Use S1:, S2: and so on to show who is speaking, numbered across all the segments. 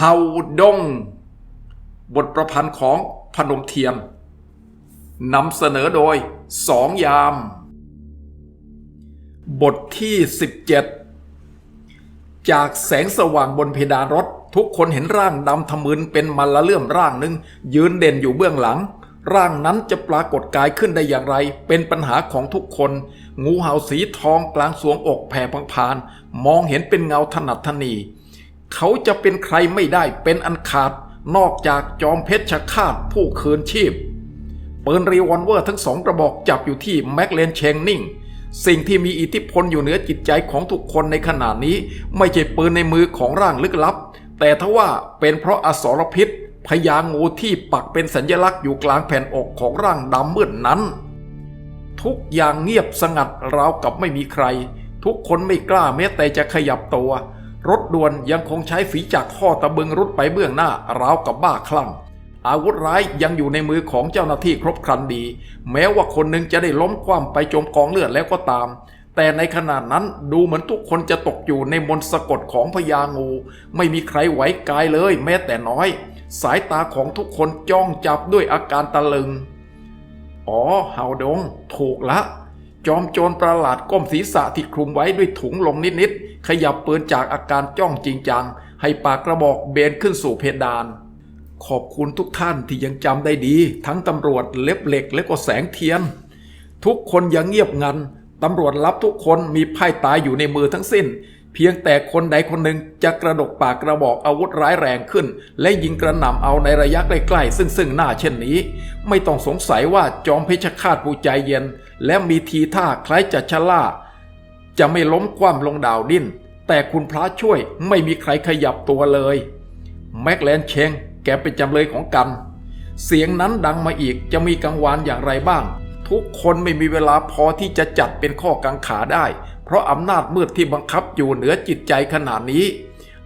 S1: เฮาดง บทประพันธ์ของพนมเทียนนำเสนอโดยสองยาม บทที่ 17 จากแสงสว่างบนเพดานรถ ทุกคนเห็นร่างดำทะมึนเป็นมันละเลื่อมร่างหนึ่งยืนเด่นอยู่เบื้องหลัง ร่างนั้นจะปรากฏกายขึ้นได้อย่างไร เป็นปัญหาของทุกคน งูเห่าสีทองกลางสวงอกแผ่พังพาน มองเห็นเป็นเงาถนัดทนี เขาจะเป็นใครไม่ได้เป็นอันขาดนอกจากจอมเพชรฆาตผู้คืนชีพปืนรีวอลเวอร์ทั้งสองกระบอกจับอยู่ที่แม็กเลนเชงนิ่ง สิ่งที่มีอิทธิพลอยู่เหนือจิตใจของทุกคนในขณะนี้ ไม่ใช่ปืนในมือของร่างลึกลับ แต่ทว่าเป็นเพราะอสรพิษพญางูที่ปักเป็นสัญลักษณ์อยู่กลางแผ่นอกของร่างดำมืดนั้น ทุกอย่างเงียบสงัดราวกับไม่มีใคร ทุกคนไม่กล้าแม้แต่จะขยับตัว รถด่วนยังคงใช้ฝีจักข้อตะบึงรุดไปเบื้องหน้าราวกับบ้าคลั่ง อาวุธร้ายยังอยู่ในมือของเจ้าหน้าที่ครบครันดี แม้ว่าคนหนึ่งจะได้ล้มคว่ำไปจมกองเลือดแล้วก็ตาม แต่ในขณะนั้นดูเหมือนทุกคนจะตกอยู่ในมนต์สะกดของพญางู ไม่มีใครไหวกายเลยแม้แต่น้อย สายตาของทุกคนจ้องจับด้วยอาการตะลึง อ๋อเฮาดง ถูกละ จอมโจรประหลาดก้มศีรษะที่คลุมไว้ด้วยถุงลงนิดๆขยับปืนจากอาการจ้องจริงจัง ให้ปากกระบอกเบนขึ้นสู่เพดาน ขอบคุณทุกท่านที่ยังจำได้ดี ทั้งตำรวจเล็บเหล็กและก็แสงเทียน ทุกคนยังเงียบงันตำรวจรับทุกคนมีไพ่ตายอยู่ในมือทั้งสิ้น พียงแต่คนใดคนหนึ่งจะกระดกปากกระบอกอาวุธร้ายแรงขึ้น และยิงกระหน่ำเอาในระยะใกล้ๆซึ่งซึ่งหน้าเช่นนี้ ไม่ต้องสงสัยว่าจอมเพชฌฆาตผู้ใจเย็น และมีทีท่าคล้ายจะชะล่า จะไม่ล้มคว่ำลงดาวดิ้น แต่คุณพระช่วยไม่มีใครขยับตัวเลย แม็กแลนเชงแกเป็นจำเลยของกัน เสียงนั้นดังมาอีกจะมีกังวานอย่างไรบ้าง ทุกคนไม่มีเวลาพอที่จะจัดเป็นข้อกังขาได้ เพราะอำนาจมืดที่บังคับอยู่เหนือจิตใจขนาดนี้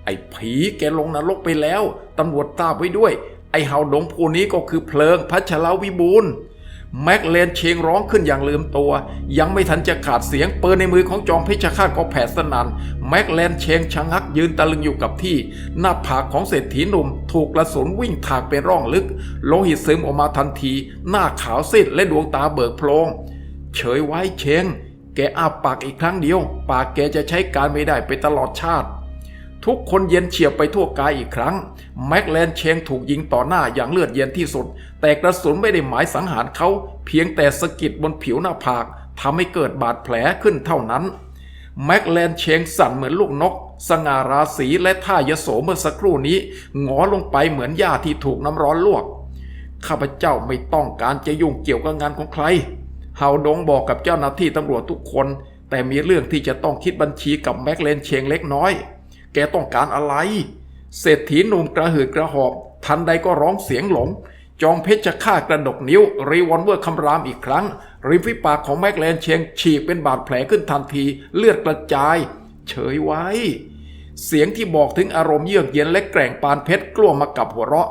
S1: ไอ้ผีแกลงนรกไปแล้วตำรวจทราบไว้ด้วย ไอ้เฮาดงผู้นี้ก็คือเพลิงพัชรวิบูลแม็กเลนเชงร้องขึ้นอย่างลืมตัว ยังไม่ทันจะขาดเสียงเปืนในมือของจอมเพชฌฆาตก็แผดสนันแม็กเลนเชงชะงักยืนตะลึงอยู่กับที่ หน้าผากของเศรษฐีหนุ่ม ถูกกระสุนวิ่งถากเป็นร่องลึก โลหิตซึมออกมาทันที หน้าขาวซีดและดวงตาเบิกโพลงเฉยไว้เชง แกอ้าปากอีกครั้งเดียว ปากแกจะใช้การไม่ได้ไปตลอดชาติ ทุกคนเย็นเฉียบไปทั่วกายอีกครั้ง แม็กแลนเชงถูกยิงต่อหน้าอย่างเลือดเย็นที่สุด แต่กระสุนไม่ได้หมายสังหารเขา เพียงแต่สะกิดบนผิวหน้าผากทำให้เกิดบาดแผลขึ้นเท่านั้นแม็กแลนเชงสั่นเหมือนลูกนก สง่าราศีและท่ายโสเมื่อสักครู่นี้หงอลงไปเหมือนหญ้าที่ถูกน้ำร้อนลวก ข้าพเจ้าไม่ต้องการจะยุ่งเกี่ยวกับงานของใคร เฮาดงบอกกับเจ้าหน้าที่ตำรวจทุกคน แต่มีเรื่องที่จะต้องคิดบัญชีกับแม็กเลนเชงเล็กน้อย แกต้องการอะไร เศรษฐีหนุ่มกระหืดกระหอบ ทันใดก็ร้องเสียงหลง จอมเพชรฆ่ากระดกนิ้ว รีวอลเวอร์คำรามอีกครั้ง ริมฝีปากของแม็กเลนเชงฉีกเป็นบาดแผลขึ้นทันที เลือดกระจาย เฉยไว้ เสียงที่บอกถึงอารมณ์เยือกเย็นและแกร่งปานเพชรกลัวมากับหัวเราะ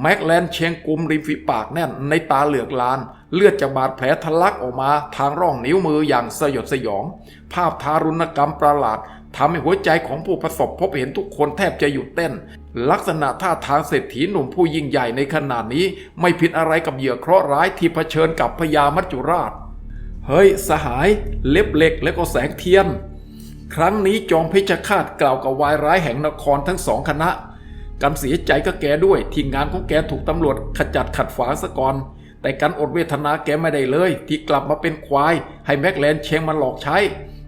S1: แม็กแลนเชงกุมริมฝีปากแน่นในตาเหลือกลาน เลือดจากบาดแผลทะลักออกมาทางร่องนิ้วมืออย่างสยดสยอง ภาพทารุณกรรมประหลาดทำให้หัวใจของผู้ประสบพบเห็นทุกคนแทบจะหยุดเต้น ลักษณะท่าทางเศรษฐีหนุ่มผู้ยิ่งใหญ่ในขณะนี้ ไม่ผิดอะไรกับเหยื่อเคราะห์ร้ายที่เผชิญกับพญามัจจุราช เฮ้ย สหาย เล็บเหล็กและก็แสงเทียน ครั้งนี้จอมเพชฌฆาตกล่าวกับวายร้ายแห่งนครทั้งสองคณะ กันเสียใจก็แกด้วยที่งานของแกถูกตำรวจขจัดขัดฝางซะก่อน แต่กันอดเวทนาแกไม่ได้เลย ที่กลับมาเป็นควาย ให้แม็กแลนเชงมันหลอกใช้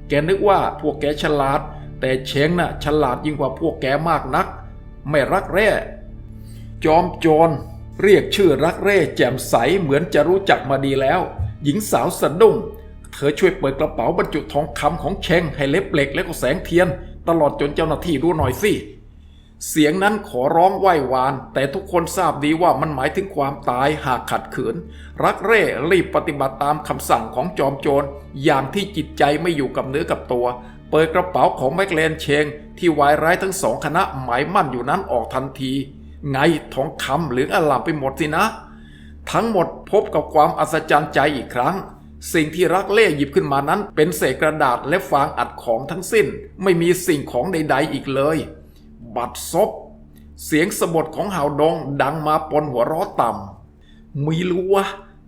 S1: แกนึกว่าพวกแกฉลาด แต่เชงน่ะฉลาดยิ่งกว่าพวกแกมากนัก ไม่รักแร่ จอมโจรเรียกชื่อรักเร่แจ่มใสเหมือนจะรู้จักมาดีแล้ว หญิงสาวสะดุ้งเธอช่วยเปิดกระเป๋าบรรจุทองคำของเชงให้เล็บเหล็กและก็แสงเทียน ตลอดจนเจ้าหน้าที่รู้หน่อยสิ เสียงนั้นขอร้องไหว้วาน แต่ทุกคนทราบดีว่ามันหมายถึงความตายหากขัดขืน รักเร่รีบปฏิบัติตามคำสั่งของจอมโจรอย่างที่จิตใจไม่อยู่กับเนื้อกับตัว เปิดกระเป๋าของแม็กเลนเชง ที่วายร้ายทั้งสองคณะหมายมั่นอยู่นั้นออกทันที ไงทองคำเหลืองอลามไปหมดสินะ ทั้งหมดพบกับความอัศจรรย์ใจอีกครั้งสิ่งที่รักเล่หยิบขึ้นมานั้นเป็นเศษกระดาษและฟางอัดของทั้งสิ้น ไม่มีสิ่งของใด ๆ อีกเลย บัตรซบ เสียงสะบดของห่าวดงดังมาปนหัวเราะต่ำมีรู้วะ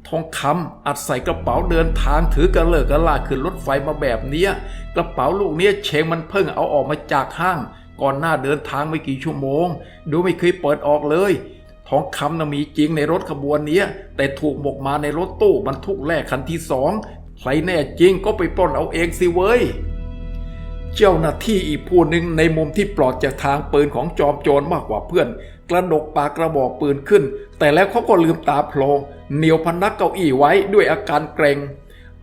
S1: ทองคำอัดใส่กระเป๋าเดินทางถือกระเลิกกระลาขึ้นรถไฟมาแบบเนี้ย กระเป๋าลูกเนี้ยเชงมันเพิ่งเอาออกมาจากห้าง ก่อนหน้าเดินทางไม่กี่ชั่วโมง ดูไม่เคยเปิดออกเลย ทองคำน่ะมีจริงในรถขบวนเนี้ยแต่ถูกหมกมาในรถตู้บรรทุกแรกคันที่สองใครแน่จริงก็ไปปล้นเอาเองสิเว้ย เจ้าหน้าที่อีกผู้หนึ่งในมุมที่ปลอดจากทางปืนของจอมโจรมากกว่าเพื่อน กระดกปากกระบอกปืนขึ้น แต่แล้วเขาก็ลืมตาโพลงเหนียวพนักเก้าอี้ไว้ด้วยอาการเกรง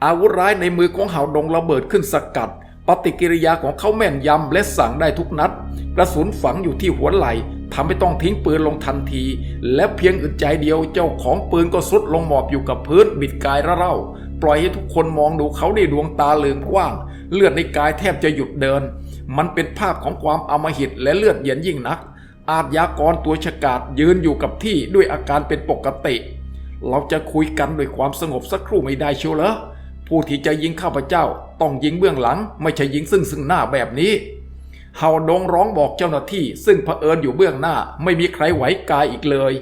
S1: อาวุธร้ายในมือของเห่าดงระเบิดขึ้นสกัด ปฏิกิริยาของเขาแม่นยำและสั่งได้ทุกนัด กระสุนฝังอยู่ที่หัวไหล่ทำให้ต้องทิ้งปืนลงทันที และเพียงอึดใจเดียวเจ้าของปืนก็สุดลงหมอบอยู่กับพื้นบิดกายระเร่า ปล่อยให้ทุกคนมองดูเขาได้ดวงตาเลืมกว้าง เลือดในกายแทบจะหยุดเดิน มันเป็นภาพของความอมหิตและเลือดเย็นยิ่งนัก อาทยากรตัวฉกาจยืนอยู่กับที่ด้วยอาการเป็นปกติ เราจะคุยกันด้วยความสงบสักครู่ไม่ได้เชียวเหรอผู้ที่จะยิงข้าพเจ้า ต้องยิงเบื้องหลัง ไม่ใช่ยิงซึ่งซึ่งหน้าแบบนี้เฮาดงร้องบอกเจ้าหน้าที่ ซึ่งเผอิญอยู่เบื้องหน้าไม่มีใครไหวกายอีกเลย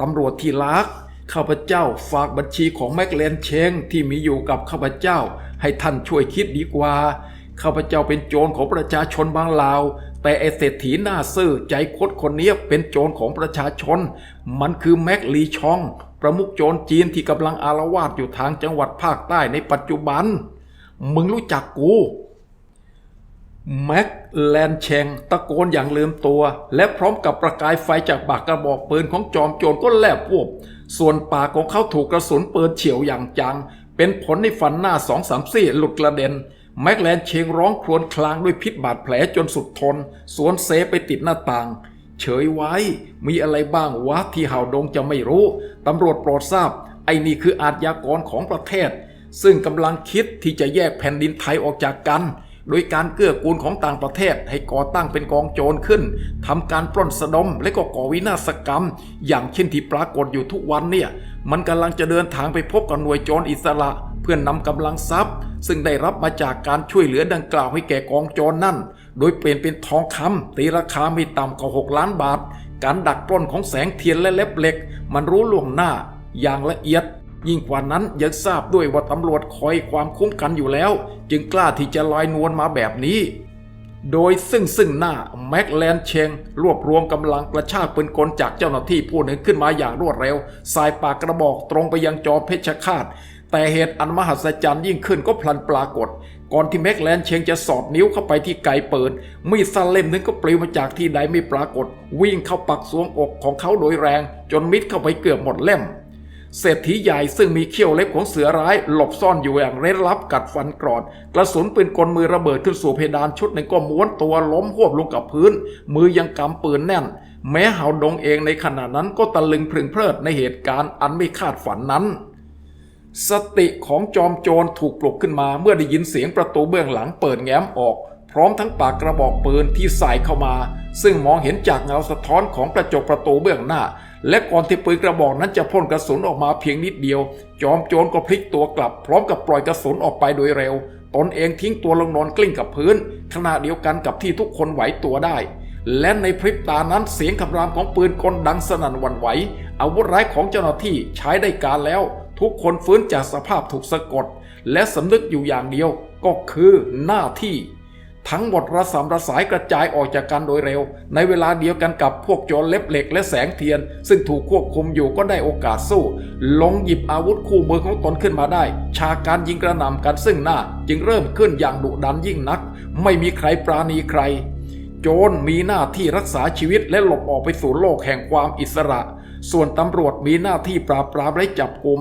S1: ตำรวจที่รัก ข้าพเจ้าฝากบัญชีของแมกเลนเชงที่มีอยู่กับข้าพเจ้า ให้ท่านช่วยคิดดีกว่า ข้าพเจ้าเป็นโจรของประชาชนบางลาว แต่ไอเศรษฐีหน้าซื่อใจคดคนนี้เป็นโจรของประชาชน มันคือแม็กลีชอง ประมุขโจรจีนที่กำลังอารวาสอยู่ทางจังหวัดภาคใต้ในปัจจุบัน มึงรู้จักกูแม็กแลนเชงตะโกนอย่างลืมตัว และพร้อมกับประกายไฟจากปากกระบอกปืนของจอมโจรก็แลบวบ ส่วนปากของเขาถูกกระสุนปืนเฉียวอย่างจัง เป็นผลในฟันหน้าสองสามซี่หลุดกระเด็น แม็กแลนเชงร้องครวญคลางด้วยพิษบาดแผลจนสุดทน สวนเซไปติดหน้าต่าง เฉยไว้ มีอะไรบ้างวะที่เห่าดงจะไม่รู้ ตำรวจโปรดทราบ ไอ้นี่คืออาชญากรของประเทศ ซึ่งกำลังคิดที่จะแยกแผ่นดินไทยออกจากกัน โดยการเกื้อกูลของต่างประเทศให้ก่อตั้งเป็นกองโจรขึ้นทำการปล้นสะดมและก็ก่อวินาศกรรม อย่างเช่นที่ปรากฏอยู่ทุกวันเนี่ย มันกำลังจะเดินทางไปพบกับหน่วยโจรอิสระ เพื่อนนำกำลังทรัพย์ ซึ่งได้รับมาจากการช่วยเหลือดังกล่าวให้แก่กองโจรนั่น โดยเปลี่ยนเป็นทองคำตีราคาไม่ต่ำกว่า6ล้านบาท การดักปล้นของแสงเทียนและเล็บเหล็ก มันรู้ล่วงหน้า อย่างละเอียด ยิ่งกว่านั้นยังทราบด้วยว่าตำรวจคอยความคุ้มกันอยู่แล้ว จึงกล้าที่จะลอยนวลมาแบบนี้ โดยซึ่งซึ่งหน้าแม็กแลนเชงรวบรวมกำลังกระชากปืนกลจากเจ้าหน้าที่ผู้หนึ่งขึ้นมาอย่างรวดเร็ว สายปากกระบอกตรงไปยังจอเพชรฆาต แต่เหตุอันมหัศจรรย์ยิ่งขึ้นก็พลันปรากฏ ก่อนที่แม็กแลนเชงจะสอดนิ้วเข้าไปที่ไกเปิดมีดสั้นเล่มหนึงก็ปลิวมาจากที่ใดไม่ปรากฏ วิ่งเข้าปักสวงอกของเขาโดยแรง จนมิดเข้าไปเกือบหมดเล่ม เศรษฐีใหญ่ซึ่งมีเขี้ยวเล็บของเสือร้ายหลบซ่อนอยู่อย่างเร้นลับกัดฟันกรอด กระสุนปืนกลมือระเบิดขึ้นสู่เพดานชุดหนึ่งก็ม้วนตัวล้มหวบลงกับพื้น มือยังกำปืนแน่น แม้เหาดงเองในขณะนั้นก็ตะลึงพึงเพลิดในเหตุการณ์อันไม่คาดฝันนั้น สติของจอมโจรถูกปลุกขึ้นมาเมื่อได้ยินเสียงประตูเบื้องหลังเปิดแง้มออกพร้อมทั้งปากกระบอกปืนที่ใส่เข้ามา ซึ่งมองเห็นจากเงาสะท้อนของกระจกประตูเบื้องหน้า และก่อนที่ปืนกระบอกนั้นจะพ่นกระสุนออกมาเพียงนิดเดียว จอมโจรก็พลิกตัวกลับ พร้อมกับปล่อยกระสุนออกไปโดยเร็ว ตนเองทิ้งตัวลงนอนกลิ้งกับพื้น ขณะเดียวกันกับที่ทุกคนไหวตัวได้ และในพริบตานั้นเสียงคำรามของปืนกลดังสนั่นวันไหว อาวุธร้ายของเจ้าหน้าที่ใช้ได้การแล้ว ทุกคนฟื้นจากสภาพถูกสะกด และสำนึกอยู่อย่างเดียวก็คือหน้าที่ ทั้งหมดระสำระสายกระจายออกจากกันโดยเร็ว ในเวลาเดียวกันกับพวกโจรเล็บเหล็กและแสงเทียน ซึ่งถูกควบคุมอยู่ก็ได้โอกาสสู้ ลงหยิบอาวุธคู่มือของตนขึ้นมาได้ ฉากการยิงกระหน่ำกันซึ่งหน้า จึงเริ่มขึ้นอย่างดุดันยิ่งนัก ไม่มีใครปราณีใคร โจรมีหน้าที่รักษาชีวิตและหลบออกไปสู่โลกแห่งความอิสระ ส่วนตำรวจมีหน้าที่ปราบปรามและจับกุม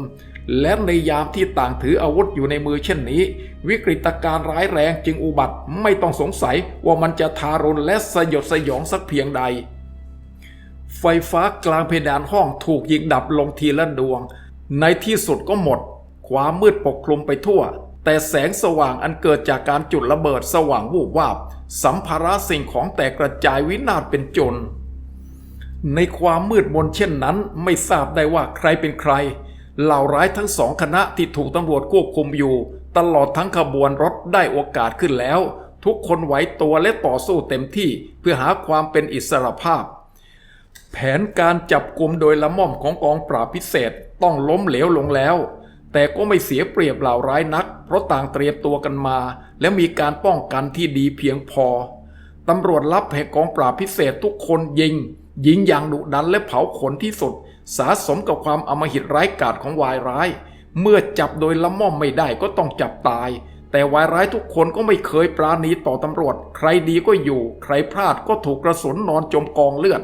S1: และในยามที่ต่างถืออาวุธอยู่ในมือเช่นนี้ วิกฤตการณ์ร้ายแรงจึงอุบัติไม่ต้องสงสัยว่ามันจะทารุณและสยดสยองสักเพียงใด ไฟฟ้ากลางเพดานห้องถูกยิงดับลงทีละดวง ในที่สุดก็หมด ความมืดปกคลุมไปทั่ว แต่แสงสว่างอันเกิดจากการจุดระเบิดสว่างวูบวาบ สัมภาระสิ่งของแตกกระจายวินาศเป็นจนในความมืดมนเช่นนั้นไม่ทราบได้ว่าใครเป็นใคร เหล่าร้ายทั้งสองคณะที่ถูกตำรวจควบคุมอยู่ ตลอดทั้งขบวนรถได้โอกาสขึ้นแล้ว ทุกคนไหวตัวและต่อสู้เต็มที่เพื่อหาความเป็นอิสรภาพ แผนการจับกลุ่มโดยละม่อมของกองปราบพิเศษต้องล้มเหลวลงแล้ว แต่ก็ไม่เสียเปรียบเหล่าร้ายนัก เพราะต่างเตรียมตัวกันมา และมีการป้องกันที่ดีเพียงพอตำรวจลับแห่งกองปราบพิเศษทุกคนยิงยิงอย่างดุดันและเผาขนที่สุด สาสมกับความอมหิตร้ายกาจของวายร้าย เมื่อจับโดยละม่อมไม่ได้ก็ต้องจับตาย แต่วายร้ายทุกคนก็ไม่เคยปราณีต่อตำรวจ ใครดีก็อยู่ ใครพลาดก็ถูกกระสุนนอนจมกองเลือด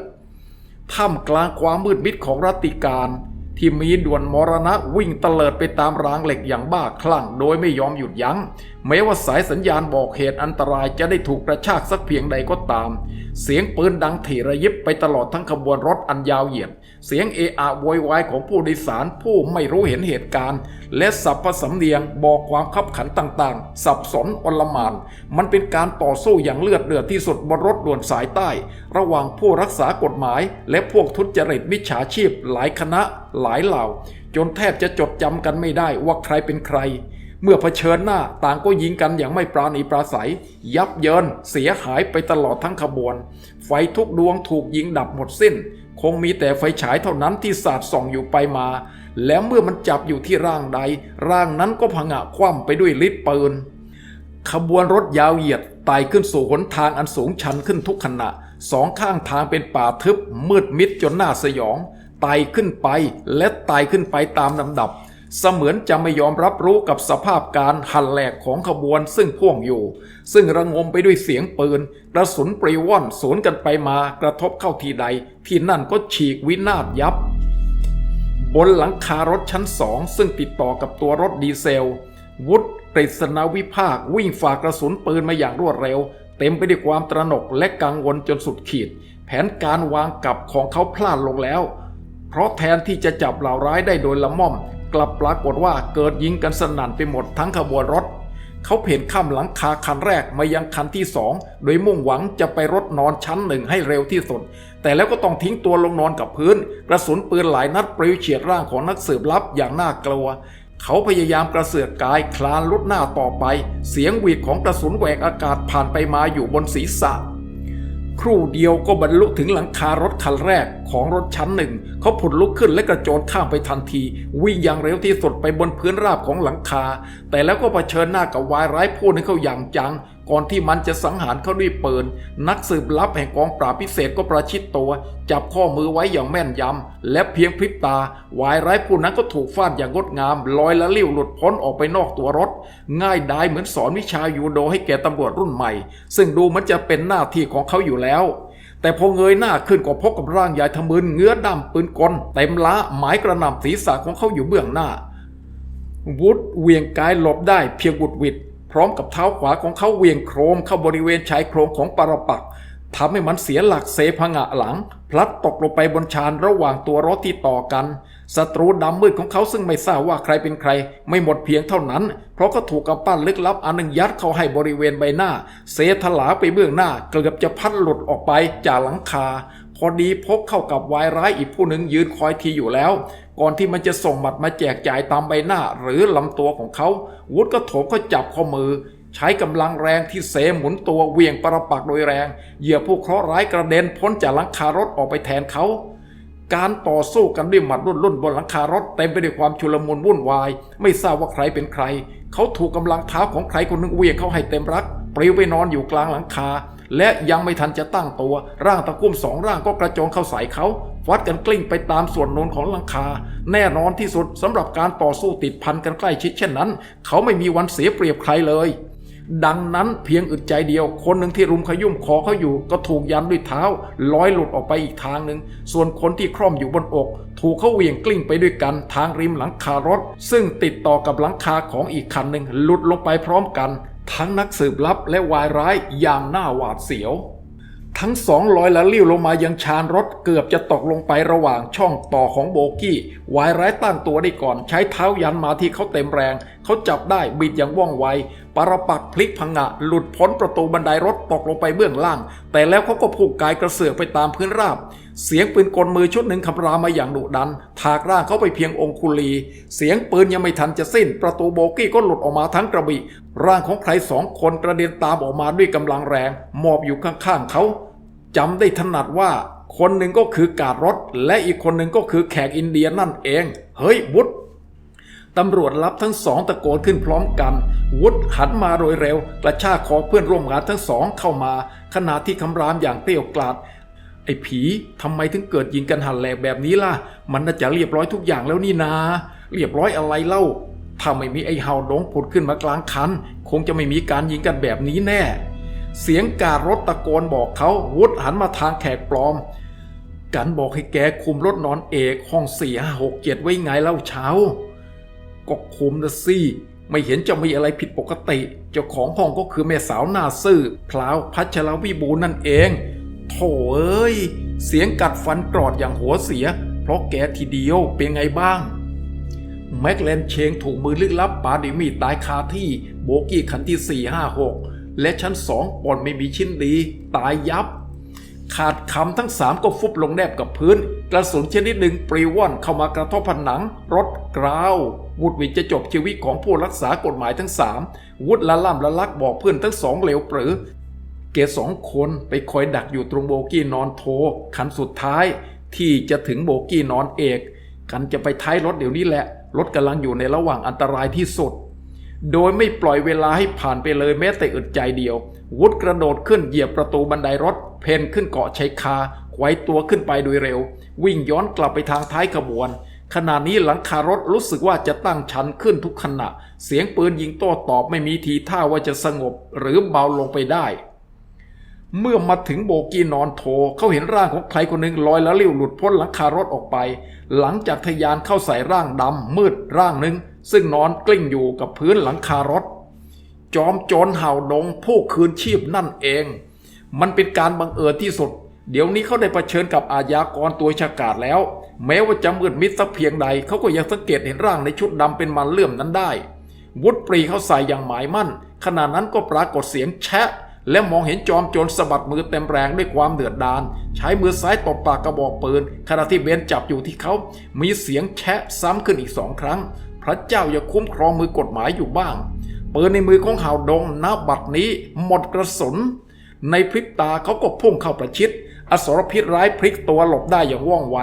S1: ท่ามกลางความมืดมิดของรัตติการที่มีด่วนมรณะวิ่งเตลิดไปตามรางเหล็กอย่างบ้าคลั่งโดยไม่ยอมหยุดยัง้งแม้ว่าสายสัญญาณบอกเหตุอันตรายจะได้ถูกกระชากสักเพียงใดก็ตามเสียงปืนดังถี่ระยิบไปตลอดทั้งขบวนรถอันยาวเหยียด เสียงเออะโวยวายของผู้โดยสารผู้ไม่รู้เห็นเหตุการณ์ และสับพสำเนียงบอกความขับขันต่างๆ สับสนอลมาน มันเป็นการต่อสู้อย่างเลือดเดือดที่สุดบนรถด่วนสายใต้ ระหว่างผู้รักษากฎหมาย และพวกทุจริตมิจฉาชีพ หลายคณะ หลายเหล่า จนแทบจะจดจำกันไม่ได้ว่าใครเป็นใคร เมื่อเผชิญหน้าต่างก็ยิงกันอย่างไม่ปราณีปราศัย ยับเยินเสียหายไปตลอดทั้งขบวน ไฟทุกดวงถูกยิงดับหมดสิ้น คงมีแต่ไฟฉายเท่านั้นที่สาดส่องอยู่ไปมา แล้วเมื่อมันจับอยู่ที่ร่างใด ร่างนั้นก็ผงะคว่ำไปด้วยฤทธิ์ปืนขบวนรถยาวเหยียดไต่ขึ้นสู่หนทางอันสูงชันขึ้นทุกขณะ สองข้างทางเป็นป่าทึบมืดมิดจนน่าสยองไต่ขึ้นไปและไต่ขึ้นไปตามลำดับ เสมือนจะไม่ยอมรับรู้กับสภาพการหันแหลกของขบวนซึ่งพ่วงอยู่ ซึ่งระงมไปด้วยเสียงปืนกระสุนปริว่อนสวนกันไปมากระทบเข้าทีใด ที่นั่นก็ฉีกวินาศยับ บนหลังคารถชั้นสองซึ่งติดต่อกับตัวรถดีเซล วุฒิกฤษณวิภาควิ่งฝ่ากระสุนปืนมาอย่างรวดเร็ว เต็มไปด้วยความตระหนกและกังวลจนสุดขีด แผนการวางกับของเขาพลาดลงแล้ว เพราะแทนที่จะจับเหล่าร้ายได้โดยละม่อม กลับปรากฏว่าเกิดยิงกันสนั่นไปหมดทั้งขบวนรถ เขาเพ่นข้ามหลังคาคันแรกมายังคันที่สองโดยมุ่งหวังจะไปรถนอนชั้นหนึ่งให้เร็วที่สุด แต่แล้วก็ต้องทิ้งตัวลงนอนกับพื้น กระสุนปืนหลายนัดปลิวเฉียดร่างของนักสืบลับอย่างน่ากลัวเขาพยายามกระเสือกกายคลานลุดหน้าต่อไป เสียงหวีดของกระสุนแหวกอากาศผ่านไปมาอยู่บนศีรษะ ครู่เดียวก็บรรลุถึงหลังคารถคันแรกของรถชั้นหนึ่ง เขาผุดลุกขึ้นและกระโจนข้ามไปทันที วิ่งอย่างเร็วที่สุดไปบนพื้นราบของหลังคาแต่แล้วก็เผชิญหน้ากับวายร้ายผู้หนึงเขาอย่างจัง ก่อนที่มันจะสังหารเขาด้วยปืน นักสืบลับแห่งกองปราบพิเศษก็ประชิดตัว จับข้อมือไว้อย่างแม่นยำ และเพียงพริบตาวายร้ายผู้นั้นก็ถูกฟาดอย่างงดงาม ลอยละลิ้วหลุดพ้นออกไปนอกตัวรถ ง่ายดายเหมือนสอนวิชายูโดให้แก่ตำรวจรุ่นใหม่ ซึ่งดูมันจะเป็นหน้าที่ของเขาอยู่แล้วแต่พอเงยหน้าขึ้นก็พบกับร่างยายทะมึนเงื้อดำปืนกลเต็มล้าหมายกระหน่ำศีรษะของเขาอยู่เบื้องหน้า วุฒเวียงกายหลบได้เพียงบุดวิดพร้อมกับเท้าขวาของเขาเวียงโครมเข้าบริเวณชายโครงของปรปักทำให้มันเสียหลักเซพงะหลัง พลัดตกลงไปบนชานระหว่างตัวรถที่ต่อกันศัตรูดำมืดของเขาซึ่งไม่ทราบว่าใครเป็นใคร ไม่หมดเพียงเท่านั้น เพราะก็ถูกกำปั้นลึกลับอันหนึ่งยัดเข้าให้บริเวณใบหน้า เสถลาไปเบื้องหน้าเกือบจะพัดหลุดออกไปจากหลังคา พอดีพบเข้ากับวายร้ายอีกผู้หนึ่งยืนคอยทีอยู่แล้ว ก่อนที่มันจะส่งหมัดมาแจกจ่ายตามใบหน้าหรือลำตัวของเขา วุฒก็โถมเขาจับข้อมือ ใช้กำลังแรงที่เสหมุนตัวเวียงประปักโดยแรง เหยื่อผู้เคราะห์ร้ายกระเด็นพ้นจากหลังคารถออกไปแทนเขาการต่อสู้กันด้วยหมัดรุ่นรุ่นบนหลังคารถเต็มไปด้วยความชุลมุนวุ่นวาย ไม่ทราบว่าใครเป็นใคร เขาถูกกำลังเท้าของใครคนหนึ่งเวียงเขาให้เต็มรักปลิวไปนอนอยู่กลางหลังคา และยังไม่ทันจะตั้งตัว ร่างตะกุ่มสองร่างก็กระโจนเข้าใส่เขาฟัดกันกลิ้งไปตามส่วนโนนของหลังคา แน่นอนที่สุดสำหรับการต่อสู้ติดพันกันใกล้ชิดเช่นนั้น เขาไม่มีวันเสียเปรียบใครเลยดังนั้นเพียงอึดใจเดียว คนหนึ่งที่รุมขยุ่มคอเขาอยู่ ก็ถูกยันด้วยเท้าลอยหลุดออกไปอีกทางหนึ่ง ส่วนคนที่คร่อมอยู่บนอก ถูกเขาเหวี่ยงกลิ้งไปด้วยกันทางริมหลังคารถ ซึ่งติดต่อกับหลังคาของอีกคันหนึ่งหลุดลงไปพร้อมกัน ทั้งนักสืบลับและวายร้ายอย่างน่าหวาดเสียว ทั้งสองลอยละลิ้วลงมายังชานรถเกือบจะตกลงไประหว่างช่องต่อของโบกี้วายร้ายตั้งตัวได้ก่อน ใช้เท้ายันมาที่เขาเต็มแรง เขาจับได้บิดอย่างว่องไวปรปักพลิกพังะหลุดพ้นประตูบันไดรถตกลงไปเบื้องล่าง แต่แล้วเขาก็ผูกกายกระเสือกไปตามพื้นราบ เสียงปืนกลมือชุดหนึ่งคำรามมาอย่างดุดัน ถากร่างเขาไปเพียงองคุลี เสียงปืนยังไม่ทันจะสิ้น ประตูโบกี้ก็หลุดออกมาทั้งกระบี่ร่างของใครสองคนกระเด็นตามออกมาด้วยกำลังแรงหมอบอยู่ข้างๆเขาจำได้ถนัดว่าคนหนึ่งก็คือกาดรถ และอีกคนหนึ่งก็คือแขกอินเดียนั่นเอง เฮ้ยวุฒตำรวจรับทั้งสองตะโกนขึ้นพร้อมกัน วุฒหันมาโดยเร็ว กระชากคอเพื่อนร่วมงานทั้งสองเข้ามา ขณะที่คำรามอย่างเกลี้ยวกล่อม ไอ้ผีทำไมถึงเกิดยิงกันหันแหลกแบบนี้ล่ะ มันน่าจะเรียบร้อยทุกอย่างแล้วนี่นาเรียบร้อยอะไรเล่า ถ้าไม่มีไอ้เห่าดงผุดขึ้นมากลางคัน คงจะไม่มีการยิงกันแบบนี้แน่ เสียงการรถตะโกนบอกเขาวุฒหันมาทางแขกปลอม กันบอกให้แกคุมรถนอนเอกห้องสี่ห้าหกเจ็ดไว้ไงเล่าเช้า ก็คุมนะสิไม่เห็นจะมีอะไรผิดปกติ เจ้าของห้องก็คือแม่สาวหน้าซื่อพลาวพัชรวิบูลนั่นเอง โถเอ้ย เสียงกัดฟันกรอดอย่างหัวเสีย เพราะแกทีเดียวเป็นไงบ้าง แม็กเลนเชงถูกมือลึกลับปาดิมีดตายคาที่โบกี้คันที่ 4 5 6 และชั้นสองปอนไม่มีชิ้นดี ตายยับ ขาดคำทั้งสามก็ฟุบลงแนบกับพื้น กระสุนชนิดหนึ่งปลิวว่อนเข้ามากระทบผนัง รถกราววุดวิดจะจบชีวิตของผู้รักษากฎหมายทั้งสามวุดละล่ำละลักบอกเพื่อนทั้งสองเหลวเปรือ เกสองคนไปคอยดักอยู่ตรงโบกี้นอนโท คันสุดท้ายที่จะถึงโบกี้นอนเอก กันจะไปท้ายรถเดี๋ยวนี้แหละ รถกำลังอยู่ในระหว่างอันตรายที่สุด โดยไม่ปล่อยเวลาให้ผ่านไปเลยแม้แต่อึดใจเดียว วุฒกระโดดขึ้นเหยียบประตูบันไดรถ เพนขึ้นเกาะชายคาไว้ตัวขึ้นไปโดยเร็ว วิ่งย้อนกลับไปทางท้ายขบวนขณะนี้หลังคารถรู้สึกว่าจะตั้งชันขึ้นทุกขณะ เสียงปืนยิงโต้ตอบไม่มีทีท่าว่าจะสงบหรือเบาลงไปได้ เมื่อมาถึงโบกี้นอนโถเขาเห็นร่างของใครคนหนึ่งลอยแล้วลิ้วหลุดพ้นหลังคารถออกไป หลังจากทะยานเข้าใส่ร่างดำมืดร่างหนึ่ง ซึ่งนอนกลิ้งอยู่กับพื้นหลังคารถ จอมโจรเห่าดงผู้คืนชีพนั่นเอง มันเป็นการบังเอิญที่สุด เดี๋ยวนี้เขาได้เผชิญกับอาญากรตัวฉกาจแล้ว แม้ว่าจะมืดมิดสักเพียงใดเขาก็ยังสังเกตเห็นร่างในชุดดำเป็นมันเลื่อมนั้นได้วุฒปรีเขาใส่อย่างหมายมั่นขณะนั้นก็ปรากฏเสียงแชะ และมองเห็นจอมโจรสะบัดมือเต็มแรงด้วยความเดือดดาลใช้มือซ้ายตบปากกระบอกปืนขณะที่เบนจับอยู่ที่เขา มีเสียงแชะซ้ำขึ้นอีกสองครั้ง พระเจ้าอย่าคุ้มครองมือกฎหมายอยู่บ้างปืนในมือของห่าวดงณบัดนี้หมดกระสุน ในพริบตาเขาก็พุ่งเข้าประชิด อสรพิษร้ายพลิกตัวหลบได้อย่างว่องไว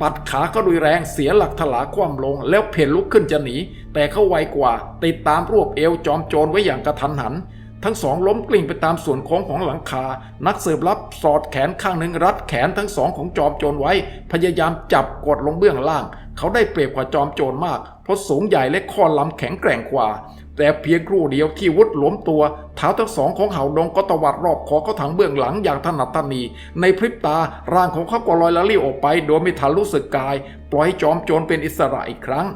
S1: ปัดขาเขาด้วยแรงเสียหลักถลาคว่ำลง แล้วเพ่นลุกขึ้นจะหนี แต่เขาไวกว่า ติดตามรวบเอวจอมโจรไว้อย่างกระทันหัน ทั้งสองล้มกลิ้งไปตามส่วนโค้งของหลังคา นักสืบลับสอดแขนข้างหนึ่งรัดแขนทั้งสองของจอมโจรไว้ พยายามจับกดลงเบื้องล่าง เขาได้เปรียบกว่าจอมโจรมาก เพราะสูงใหญ่และข้อลำแข็งแกร่งกว่า แต่เพียงครู่เดียวที่วุฒหลวมตัวเท้าทั้งสองของเหาดงก็ตวัดรอบคอเขาทางเบื้องหลังอย่างถนัดถนี ในพริบตาร่างของเขาก็ลอยละลิ้วออกไป โดยไม่ทันรู้สึกกาย ปล่อยจอมโจรเป็นอิสระอีกครั้ง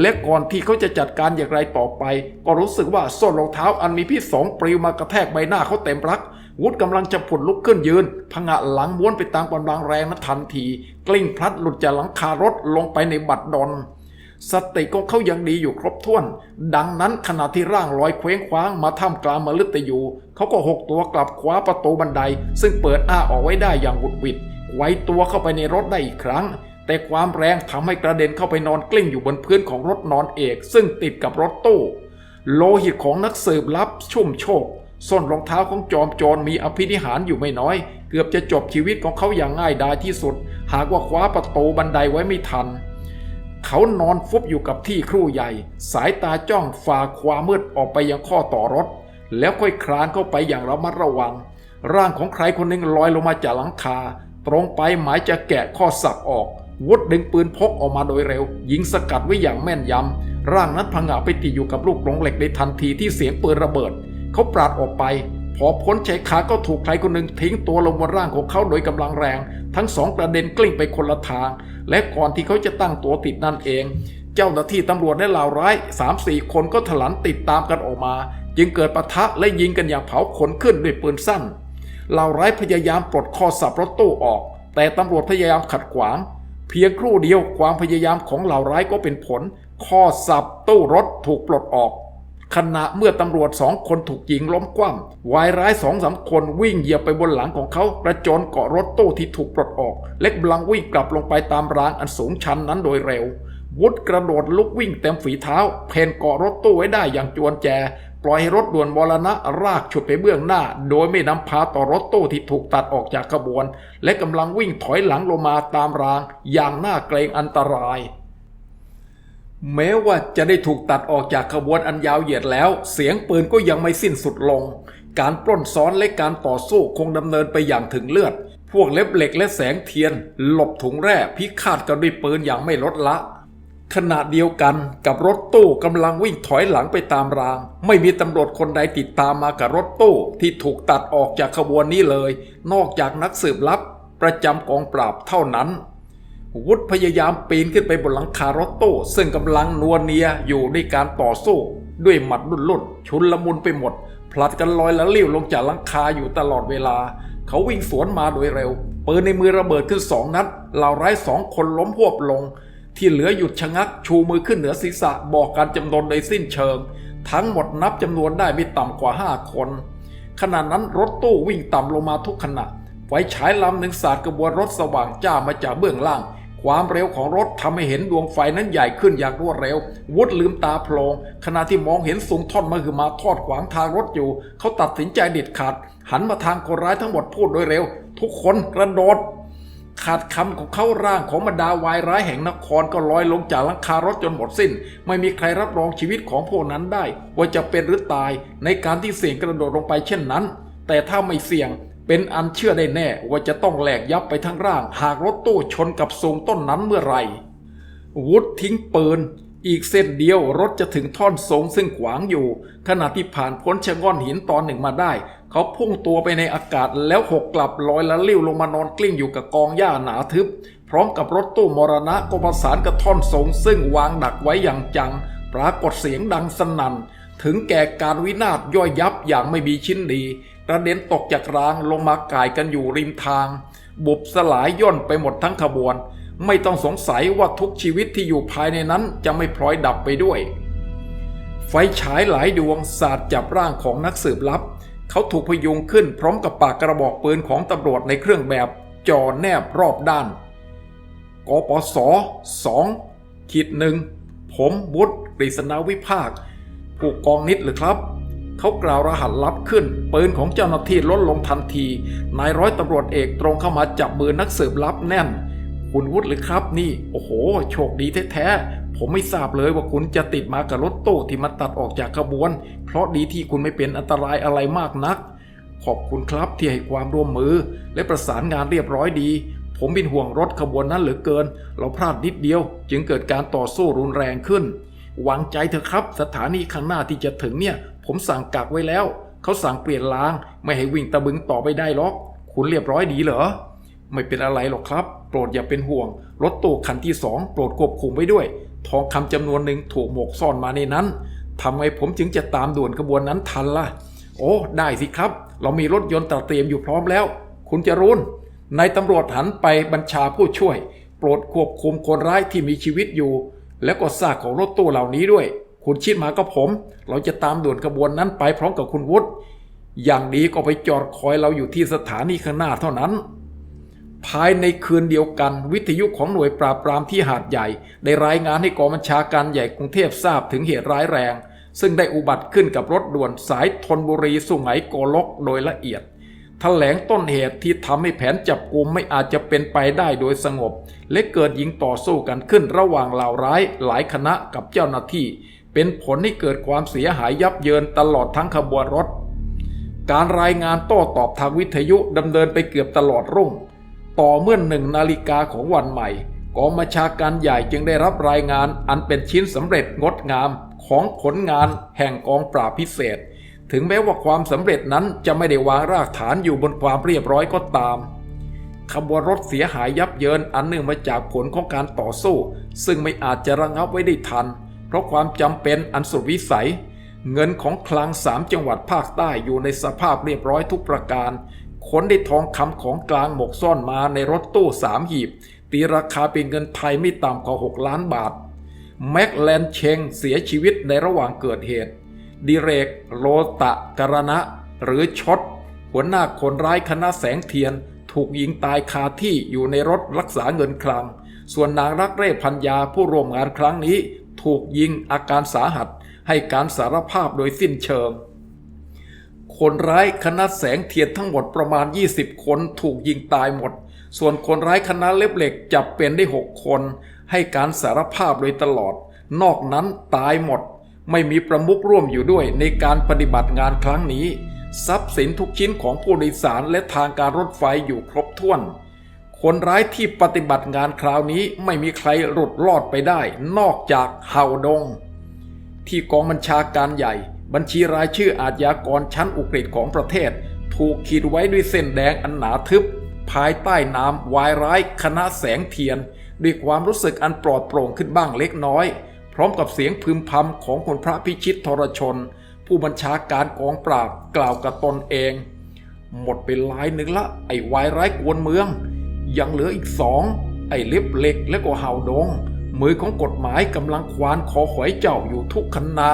S1: และก่อนที่เขาจะจัดการอย่างไรต่อไป ก็รู้สึกว่าส้นรองเท้าอันมีพิษสองปลิวมากระแทกใบหน้าเขาเต็มรักวุฒกำลังจะผุดลุกขึ้นยืนผงะหลังม้วนไปตามกำลังแรงนั้นทันที กลิ้งพลัดหลุดจากหลังคารถลงไปในบัดดล สติของเขายังดีอยู่ครบถ้วน ดังนั้นขณะที่ร่างลอยเคว้งคว้างมาท่ามกลางมฤตยูเขาก็หกตัวกลับคว้าประตูบันได ซึ่งเปิดอ้าออกไว้ได้อย่างบุดหวิดไว้ตัวเข้าไปในรถได้อีกครั้ง แต่ความแรงทำให้กระเด็นเข้าไปนอนกลิ้งอยู่บนพื้นของรถนอนเอก ซึ่งติดกับรถตู้ โลหิตของนักสืบลับชุ่มโชกส้นรองเท้าของจอมโจรมีอภินิหารอยู่ไม่น้อย เกือบจะจบชีวิตของเขาอย่างง่ายดายที่สุด หากว่าคว้าประตูบันไดไว้ไม่ทัน เขานอนฟุบอยู่กับที่ครู่ใหญ่ สายตาจ้องฝ่าความมืดออกไปยังข้อต่อรถ แล้วค่อยคลานเข้าไปอย่างระมัดระวัง ร่างของใครคนหนึ่งลอยลงมาจากหลังคา ตรงไปหมายจะแกะข้อสับออกวุฒดึงปืนพกออกมาโดยเร็ว ยิงสกัดไว้อย่างแม่นยำ ร่างนั้นพังงะไปติดอยู่กับลูกกรงเหล็กในทันทีที่เสียงปืนระเบิด เขาปราดออกไป พอพ้นชายขาก็ถูกใครคนหนึ่งทิ้งตัวลงบนร่างของเขาโดยกำลังแรง ทั้งสองกระเด็นกลิ้งไปคนละทาง และก่อนที่เขาจะตั้งตัวติดนั่นเอง เจ้าหน้าที่ตำรวจและเหล่าร้ายสามสี่คนก็ถลันติดตามกันออกมา จึงเกิดปะทะและยิงกันอย่างเผาขนขึ้นด้วยปืนสั้นเหล่าร้ายพยายามปลดข้อสับรถตู้ออก แต่ตำรวจพยายามขัดขวาง เพียงครู่เดียวความพยายามของเหล่าร้ายก็เป็นผล ข้อสับตู้รถถูกปลดออก ขณะเมื่อตำรวจสองคนถูกยิงล้มคว่ำวายร้ายสองสามคนวิ่งเหยียบไปบนหลังของเขากระโจนเกาะรถตู้ที่ถูกปลดออก เล็กบลังวิ่งกลับลงไปตามรางอันสูงชันนั้นโดยเร็ว วุฒกระโดดลุกวิ่งเต็มฝีเท้า เพนเกาะรถตู้ไว้ได้อย่างจวนแจ ปล่อยให้รถด่วนมรณะรากฉุดไปเบื้องหน้า โดยไม่นำพาต่อรถตู้ที่ถูกตัดออกจากขบวน และกำลังวิ่งถอยหลังลงมาตามราง อย่างน่าเกรงอันตราย แม้ว่าจะได้ถูกตัดออกจากขบวนอันยาวเหยียดแล้ว เสียงปืนก็ยังไม่สิ้นสุดลง การปล้นซ้อนและการต่อสู้คงดำเนินไปอย่างถึงเลือด พวกเล็บเหล็กและแสงเทียน หลบถุงแร่พิฆาตกันด้วยปืนอย่างไม่ลดละขณะเดียวกันกับรถตู้กำลังวิ่งถอยหลังไปตามราง ไม่มีตำรวจคนใดติดตามมากับรถตู้ที่ถูกตัดออกจากขบวนนี้เลย นอกจากนักสืบลับ ประจำกองปราบเท่านั้น วุฒพยายามปีนขึ้นไปบนหลังคารถโต้ซึ่งกำลังนัวเนียอยู่ในการต่อสู้ ด้วยหมัดลุ่นๆชุนละมุนไปหมด ผลัดกันลอยและเลิ้ยวลงจากหลังคาอยู่ตลอดเวลา เขาวิ่งสวนมาโดยเร็วปืนในมือระเบิดขึ้นสองนัดเหล่าร้ายสองคนล้มหวบลง ที่เหลือหยุดชะงักชูมือขึ้นเหนือศีรษะบอกการจำนวนโดยสิ้นเชิง ทั้งหมดนับจำนวนได้ไม่ต่ำกว่าห้าคนขณะนั้นรถตู้วิ่งต่ำลงมาทุกขณะไฟฉายลำหนึ่งสาดกระบวนรถสว่างจ้ามาจากเบื้องล่าง ความเร็วของรถทำให้เห็นดวงไฟนั้นใหญ่ขึ้นอย่างรวดเร็ว วุฒลืมตาโพลงขณะที่มองเห็นสูงท่อนมาคือมาทอดขวางทางรถอยู่ เขาตัดสินใจเด็ดขาด หันมาทางคนร้ายทั้งหมดพูดโดยเร็ว ทุกคนกระโดดขาดคำของเขาร่างของบรรดาวายร้ายแห่งนครก็ลอยลงจากหลังคารถจนหมดสิ้น ไม่มีใครรับรองชีวิตของพวกนั้นได้ ว่าจะเป็นหรือตายในการที่เสี่ยงกระโดดลงไปเช่นนั้น แต่ถ้าไม่เสี่ยง เป็นอันเชื่อได้แน่ว่าจะต้องแหลกยับไปทั้งร่าง หากรถตู้ชนกับสูงต้นนั้นเมื่อไหร่ วุฒทิ้งปืน อีกเส้นเดียวรถจะถึงท่อนสูงซึ่งขวางอยู่ ขณะที่ผ่านพ้นชะง่อนหินตอนหนึ่งมาได้ เขาพุ่งตัวไปในอากาศแล้วหกกลับลอยละลิ้วลงมานอนกลิ้งอยู่กับกองหญ้าหนาทึบ พร้อมกับรถตู้มรณะก็ประสานกับท่อนสูงซึ่งวางดักไว้อย่างจัง ปรากฏเสียงดังสนั่นถึงแก่การวินาศย่อยยับอย่างไม่มีชิ้นดี กระเด็นตกจากรางลงมาก่ายกันอยู่ริมทาง บุบสลายย่นไปหมดทั้งขบวน ไม่ต้องสงสัยว่าทุกชีวิตที่อยู่ภายในนั้นจะไม่พลอยดับไปด้วย ไฟฉายหลายดวงสาดจับร่างของนักสืบลับ เขาถูกพยุงขึ้นพร้อมกับปากกระบอกปืนของตำรวจในเครื่องแบบจ่อแนบรอบด้านกปสสองขีดหนึ่งผมบุตรกฤษณาวิภาค ผู้กองนิดหรือครับ เขากล่าวรหัสลับขึ้น ปืนของเจ้าหน้าที่ลดลงทันที นายร้อยตำรวจเอกตรงเข้ามาจับมือนักสืบลับแน่น คุณวุฒิหรือครับนี่ โอ้โห โชคดีแท้ๆ ผมไม่ทราบเลยว่าคุณจะติดมากับรถตู้ที่มันตัดออกจากขบวน เพราะดีที่คุณไม่เป็นอันตรายอะไรมากนัก ขอบคุณครับที่ให้ความร่วมมือ และประสานงานเรียบร้อยดี ผมเป็นห่วงรถขบวนนั้นเหลือเกิน เราพลาดนิดเดียว จึงเกิดการต่อสู้รุนแรงขึ้นวางใจเถอะครับ สถานีข้างหน้าที่จะถึงเนี่ย ผมสั่งกักไว้แล้ว เขาสั่งเปลี่ยนราง ไม่ให้วิ่งตะบึงต่อไปได้หรอก คุณเรียบร้อยดีเหรอ ไม่เป็นอะไรหรอกครับ โปรดอย่าเป็นห่วง รถตู้คันที่สองโปรดควบคุมไว้ด้วย ทองคำจำนวนหนึ่งถูกหมกซ่อนมาในนั้นทำไงผมจึงจะตามด่วนขบวนนั้นทันล่ะ โอ้ ได้สิครับ เรามีรถยนต์ตระเตรียมอยู่พร้อมแล้ว คุณจะรูนนายตำรวจหันไปบัญชาผู้ช่วย โปรดควบคุมคนร้ายที่มีชีวิตอยู่ แล้วก็ซากของรถตู้เหล่านี้ด้วย คุณชิดมาก็ผม เราจะตามด่วนขบวนนั้นไปพร้อมกับคุณวุฒิอย่างดีก็ไปจอดคอยเราอยู่ที่สถานีข้างหน้าเท่านั้น ภายในคืนเดียวกัน วิทยุของหน่วยปราบปรามที่หาดใหญ่ ได้รายงานให้กองบัญชาการใหญ่กรุงเทพทราบถึงเหตุร้ายแรง ซึ่งได้อุบัติขึ้นกับรถด่วนสายธนบุรีสุไหงโกลกโดยละเอียดแถลงต้นเหตุที่ทำให้แผนจับกลุ่มไม่อาจจะเป็นไปได้โดยสงบ และเกิดยิงต่อสู้กันขึ้นระหว่างเหล่าร้ายหลายคณะกับเจ้าหน้าที่ เป็นผลให้เกิดความเสียหายยับเยินตลอดทั้งขบวนรถ การรายงานโต้ตอบทางวิทยุดำเนินไปเกือบตลอดรุ่ง ต่อเมื่อหนึ่งนาฬิกาของวันใหม่กองบัญชาการใหญ่จึงได้รับรายงานอันเป็นชิ้นสำเร็จงดงามของผลงานแห่งกองปราบพิเศษ ถึงแม้ว่าความสำเร็จนั้นจะไม่ได้วางรากฐานอยู่บนความเรียบร้อยก็ตามขบวนรถเสียหายยับเยินอันเนื่องมาจากผลของการต่อสู้ ซึ่งไม่อาจจะระงับไว้ได้ทัน ราะความจำเป็นอันสุดวิสัย เงินของคลังสามจังหวัดภาคใต้อยู่ในสภาพเรียบร้อยทุกประการคนได้ทองคำของกลางหมกซ่อนมาในรถตู้สามหีบ ตีราคาเป็นเงินไทยไม่ต่ำกว่า 6 ล้านบาท แม็กแลนเชงเสียชีวิตในระหว่างเกิดเหตุ ดิเรก โลตะกรณะ หรือช็อตหัวหน้าคนร้ายคณะแสงเทียน ถูกยิงตายคาที่อยู่ในรถรักษาเงินคลัง ส่วนนางรักเร่พันยาผู้ร่วมงานครั้งนี้ ถูกยิงอาการสาหัสให้การสารภาพโดยสิ้นเชิง คนร้ายคณะแสงเทียนทั้งหมดประมาณ 20 คนถูกยิงตายหมด ส่วนคนร้ายคณะเล็บเหล็กจับเป็นได้ 6 คน ให้การสารภาพโดยตลอด นอกนั้นตายหมด ไม่มีประมุขร่วมอยู่ด้วยในการปฏิบัติงานครั้งนี้ ทรัพย์สินทุกชิ้นของผู้โดยสารและทางการรถไฟอยู่ครบถ้วน คนร้ายที่ปฏิบัติงานคราวนี้ไม่มีใครหลุดรอดไปได้ นอกจากเฮาดง ที่กองบัญชาการใหญ่ บัญชีรายชื่ออาชญากรชั้นอุกฤษของประเทศ ถูกขีดไว้ด้วยเส้นแดงอันหนาทึบ ภายใต้นามวายร้ายคณะแสงเทียน ด้วยความรู้สึกอันปลอดโปร่งขึ้นบ้างเล็กน้อย พร้อมกับเสียงพึมพำของคนพระพิชิตทรชน ผู้บัญชาการกองปราบกล่าวกับตนเอง หมดไปหลายหนึ่งละไอ้วายร้ายกวนเมือง ยังเหลืออีกสองไอ้เล็บเหล็กและก็เห่าดงมือของกฎหมายกำลังควานคอหอยเจ้าอยู่ทุกขณะ